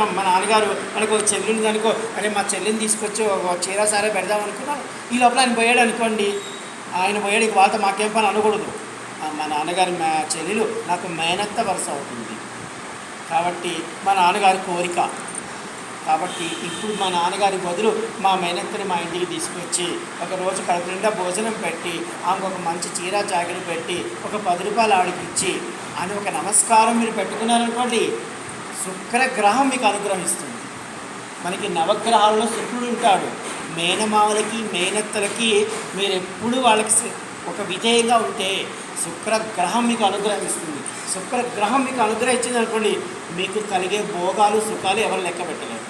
చెప్తాం మా నాన్నగారు మనకు ఒక ఉంది అనుకో అరే మా చెల్లిని తీసుకొచ్చి ఒక చీర సారే పెడదాం అనుకున్నాను. ఈ లోపల ఆయన పోయాడు అనుకోండి. ఆయన పోయాడు ఇక వాళ్ళతో మాకేం పని అనకూడదు. మా నాన్నగారి మా చెల్లెలు నాకు మేనత్త వరుస అవుతుంది. కాబట్టి మా నాన్నగారి కోరిక. కాబట్టి ఇప్పుడు మా నాన్నగారి బదులు మా మేనత్తని మా ఇంటికి తీసుకొచ్చి ఒక రోజు కడుపు నిండా భోజనం పెట్టి ఆమెకు ఒక మంచి చీర జాకెట్ పెట్టి ఒక పది రూపాయలు ఆవిడకి ఇచ్చి అని ఒక నమస్కారం మీరు పెట్టుకున్నారనుకోండి శుక్రగ్రహం మీకు అనుగ్రహిస్తుంది మనకి నవగ్రహాల్లో శుక్రుడు ఉంటాడు. మేనమావలకి మేనత్తలకి మీరు ఎప్పుడు వాళ్ళకి ఒక విధేయంగా ఉంటే శుక్రగ్రహం మీకు అనుగ్రహిస్తుంది శుక్రగ్రహం మీకు అనుగ్రహించింది అనుకోండి మీకు కలిగే భోగాలు సుఖాలు ఎవరు లెక్క పెట్టలేరు.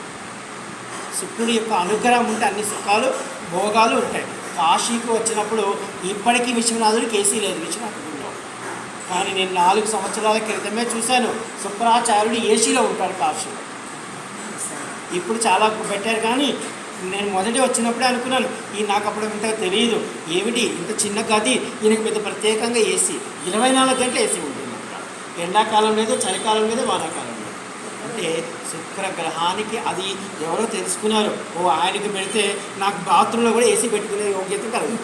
శుక్రుడి యొక్క అనుగ్రహం ఉంటే అన్ని సుఖాలు భోగాలు ఉంటాయి. కాశీకి వచ్చినప్పుడు ఇప్పటికీ విశ్వనాథుడికి ఏసీ లేదు. విశ్వనాథుడు కానీ నేను నాలుగు సంవత్సరాల క్రితమే చూశాను. శుక్రాచార్యుడు ఏసీలో ఉంటాడు కాశీ ఇప్పుడు చాలా పెట్టారు కానీ నేను మొదటి వచ్చినప్పుడే అనుకున్నాను ఈ నాకు అప్పుడు ఇంత తెలియదు ఏమిటి? ఇంత చిన్న గది ఈయనకు పెద్ద ప్రత్యేకంగా ఏసీ. ఇరవై నాలుగు గంటలు ఏసీ ఉంటుంది. ఎండాకాలం లేదు చలికాలం లేదు వానాకాలం లేదు. అంటే శుక్ర గ్రహానికి అది ఎవరో తెలుసుకున్నారు. ఓ ఆయనకి పెడితే నాకు బాత్రూంలో కూడా ఏసీ పెట్టుకునే యోగ్యత కలదు.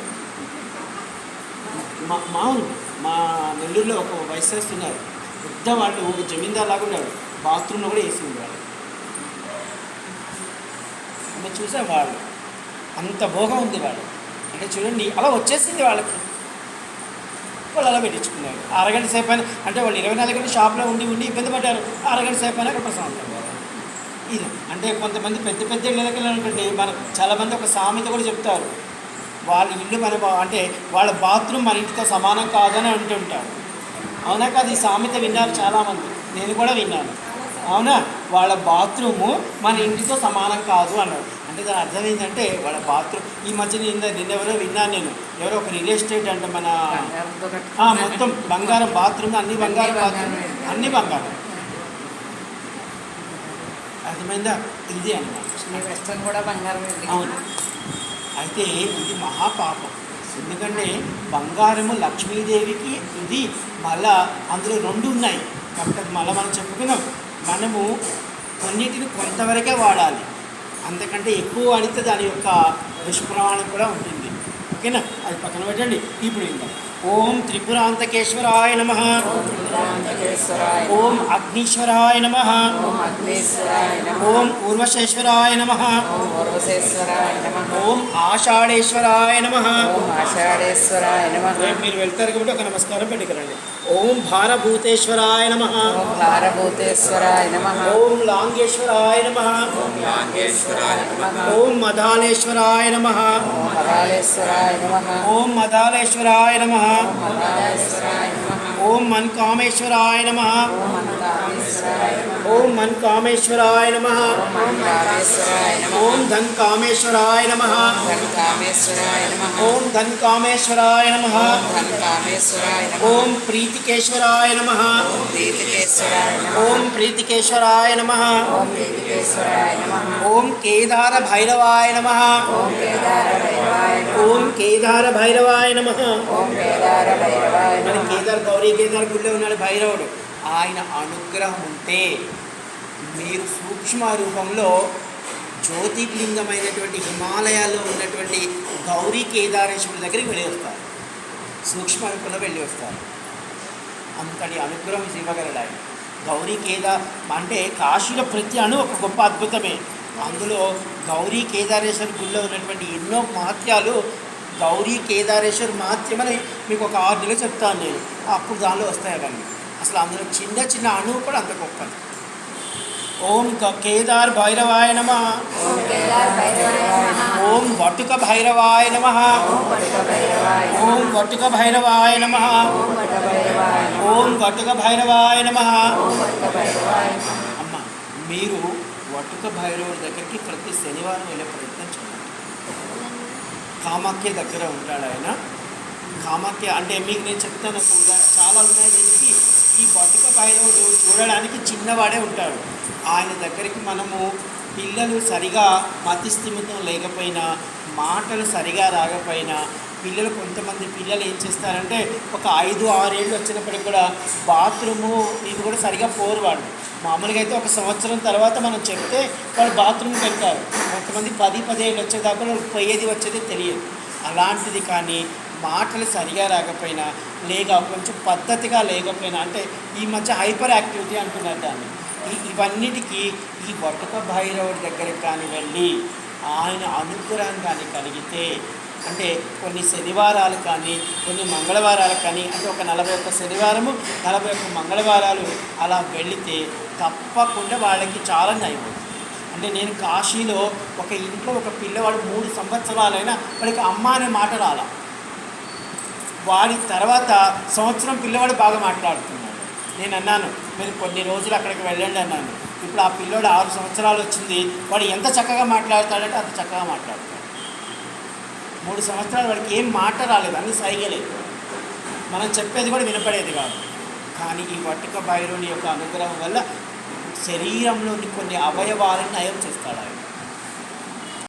మా మామూలు మా నెల్లూరులో ఒక వయసు ఉన్నారు. పెద్ద వాళ్ళు ఒక జమీందార్ లాగా ఉన్నాడు. బాత్రూంలో కూడా వేసి ఉండేవాడు అమ్మ చూసా వాళ్ళు అంత భోగం ఉంది వాళ్ళు అంటే చూడండి అలా వచ్చేసింది వాళ్ళకి. వాళ్ళు అలా పెట్టించుకున్నారు. అరగంట సేపు అయినా అంటే వాళ్ళు ఇరవై నాలుగు గంటలు షాప్లో ఉండి ఉండి ఇబ్బంది పడ్డారు. అరగంట సేపు అయినా అక్కడ ప్రశాంతం ఇది అంటే కొంతమంది పెద్ద పెద్ద ఇళ్ళకి అనుకోండి మన చాలామంది ఒక సామెత కూడా చెప్తారు. వాళ్ళ ఇల్లు మన బా- అంటే వాళ్ళ బాత్రూమ్ మన ఇంటితో సమానం కాదని అంటుంటారు. అవునా కాదు? ఈ సామెత విన్నారు చాలామంది. నేను కూడా విన్నాను. అవునా? వాళ్ళ బాత్రూము మన ఇంటితో సమానం కాదు అన్నారు అంటే దాని అర్థం ఏంటంటే వాళ్ళ బాత్రూమ్ ఈ మధ్య నిన్న నిన్న ఎవరో విన్నాను నేను. ఎవరో ఒక రియల్ ఎస్టేట్ అంటే మన. మొత్తం బంగారం బాత్రూమ్ అన్ని బంగారం బాత్రూమ్. అన్ని బంగారం. అర్థమైందా? ఇది బంగారం అవును. అయితే ఇది మహాపాపం. ఎందుకంటే బంగారము లక్ష్మీదేవికి ఇది మళ్ళా అందులో రెండు ఉన్నాయి. కాబట్టి అది మళ్ళీ మనం చెప్పుకున్నాం. మనము కొన్నిటిని కొంతవరకే వాడాలి. అంతకంటే ఎక్కువ వాడితే దాని యొక్క దుష్ప్రమాణం కూడా ఉంటుంది. ఓకేనా? అది పక్కన పెట్టండి. ఇప్పుడు ఇంకా ఓం త్రిపురాంతకేశ్వరాయ నమ. ఓం అగ్నీశ్వరాయ నమ. ఓం అగ్నేశ్వరాయ నమ ఓం ఊర్వశేశ్వరాయ నమ. ఓం ఆషాఢేశ్వరాయ నమ. ఆషాఢేశ్వరాయ నమ మీరు వెళ్తారు కాబట్టి ఒక నమస్కారం పెట్టుకురండి. ఓం భారభూతేశ్వరాయ నమ. భారభూతేశ్వరాయ నమ. ఓం లాంగేశ్వరాయ నమ. ఓం మదాలేశ్వరాయ నమ. ఓం మరాళేశ్వరాయ నమ. ఓం మదాలేశ్వరాయ నమ. ఓం మన్కామేశ్వరాయ నమ. ఓం అంకామేశ్వరాయ నమ ఓం మన్కామేశ్వరాయ నమ. ఓం కామేశ్వరాయ నమ ఓం ధన్కామేశ్వరాయ నమ. ధనకామేశ్వరాయ నమ ఓం ధన్కామేశ్వరాయ నమ. ఓం ధనకామేశ్వరాయ నమ ఓం ప్రీతికేశ్వరాయ నమ. ఓం ప్రీతికేశ్వరాయ నమ. ఓం ప్రీతికేశ్వరాయ నమ. ఓం ప్రీతికేశ్వరాయ నమ. ఓం కేదార భైరవాయ నమ ఓం కేదార భైరవాయ నమ ఓం కేదార భైరవాయ నమ ఓం కేదార భైరవాయ మన నమ కేదార్ గౌరీ కేదార్ గుడిలో ఉన్నాడు భైరవుడు. ఆయన అనుగ్రహం ఉంటే మీరు సూక్ష్మ రూపంలో జ్యోతిర్లింగమైనటువంటి హిమాలయాల్లో ఉన్నటువంటి గౌరీ కేదారేశ్వరుడి దగ్గరికి వెళ్ళి వస్తారు. సూక్ష్మ రూపంలో వెళ్ళి వస్తారు. అంతటి అనుగ్రహం ఇవ్వగలడు ఆయన. గౌరీ కేదార్ అంటే కాశీలో ప్రతి అణు ఒక గొప్ప అద్భుతమే. అందులో గౌరీ కేదారేశ్వర గుళ్ళో ఉన్నటువంటి ఎన్నో మహత్యాలు గౌరీ కేదారేశ్వర్ మహత్యమని మీకు ఒక ఆర్డర్లో చెప్తాను నేను. అప్పుడు దానిలో వస్తాయి అవన్నీ. అసలు అందులో చిన్న చిన్న అణువు కూడా అంత గొప్పది ఓం గ- కేదార్ భైరవాయ నమ ఓం కేదార భైరవాయ నమ ఓం వటుక భైరవాయ నమ ఓం వటుక భైరవాయ నమ ఓం వటుక భైరవాయ నమ ఓం వట భైరవాయ నమ ఓం వటుక భైరవాయ నమ ఓం వటుక భైరవాయ నమ అమ్మ మీరు వటుక భైరవుడి దగ్గరికి ప్రతి శనివారం వెళ్ళే ప్రయత్నం చేయండి కామాఖ్య దగ్గర ఉంటాడు ఆయన కామాఖ్య అంటే మీకు నేను చెప్తాను ఒక ఉదాహరణ చాలా ఉన్నాయి దీనికి ఈ బతుక భైరవుడు చూడడానికి చిన్నవాడే ఉంటాడు. ఆయన దగ్గరికి మనము పిల్లలు సరిగా మతిస్థిమితం లేకపోయినా మాటలు సరిగా రాకపోయినా పిల్లలు కొంతమంది పిల్లలు ఏం చేస్తారంటే ఒక ఐదు ఆరేళ్ళు వచ్చినప్పటికి కూడా బాత్రూము ఇది కూడా సరిగా పోరు వాళ్ళు. మామూలుగా అయితే ఒక సంవత్సరం తర్వాత మనం చెప్తే వాళ్ళు బాత్రూమ్కి వెళ్తారు. కొంతమంది పది పదిహేళ్ళు వచ్చేదాకా వాళ్ళకి పోయేది వచ్చేది తెలియదు. అలాంటిది కానీ మాటలు సరిగా రాకపోయినా లేక కొంచెం పద్ధతిగా లేకపోయినా అంటే ఈ మధ్య హైపర్ యాక్టివిటీ అంటున్నారు దాన్ని. ఇవన్నిటికీ ఈ వటుక భైరవుడి దగ్గరికి కానీ వెళ్ళి ఆయన అనుగ్రహం కానీ కలిగితే అంటే కొన్ని శనివారాలు కానీ కొన్ని మంగళవారాలు కానీ అంటే ఒక నలభై ఒక్క శనివారము నలభై ఒక్క మంగళవారాలు అలా వెళితే తప్పకుండా వాళ్ళకి చాలా నయం అంటే నేను కాశీలో ఒక ఇంట్లో ఒక పిల్లవాడు మూడు సంవత్సరాలైనా వాడికి అమ్మ అనే మాట రాలా. వాడి తర్వాత సంవత్సరం పిల్లవాడు బాగా మాట్లాడుతున్నాడు. నేను అన్నాను మీరు కొన్ని రోజులు అక్కడికి వెళ్ళండి అన్నాను. ఇప్పుడు ఆ పిల్లోడు ఆరు సంవత్సరాలు వచ్చింది. వాడు ఎంత చక్కగా మాట్లాడతాడంటే అంత చక్కగా మాట్లాడతాడు. మూడు సంవత్సరాలు వాడికి ఏం మాట రాలేదు అన్ని సైగలేదు మనం చెప్పేది కూడా వినపడేది కాదు. కానీ ఈ వట్టుక భైరవుని యొక్క అనుగ్రహం వల్ల శరీరంలోని కొన్ని అవయవాలను నయం చేస్తాడు ఆయన.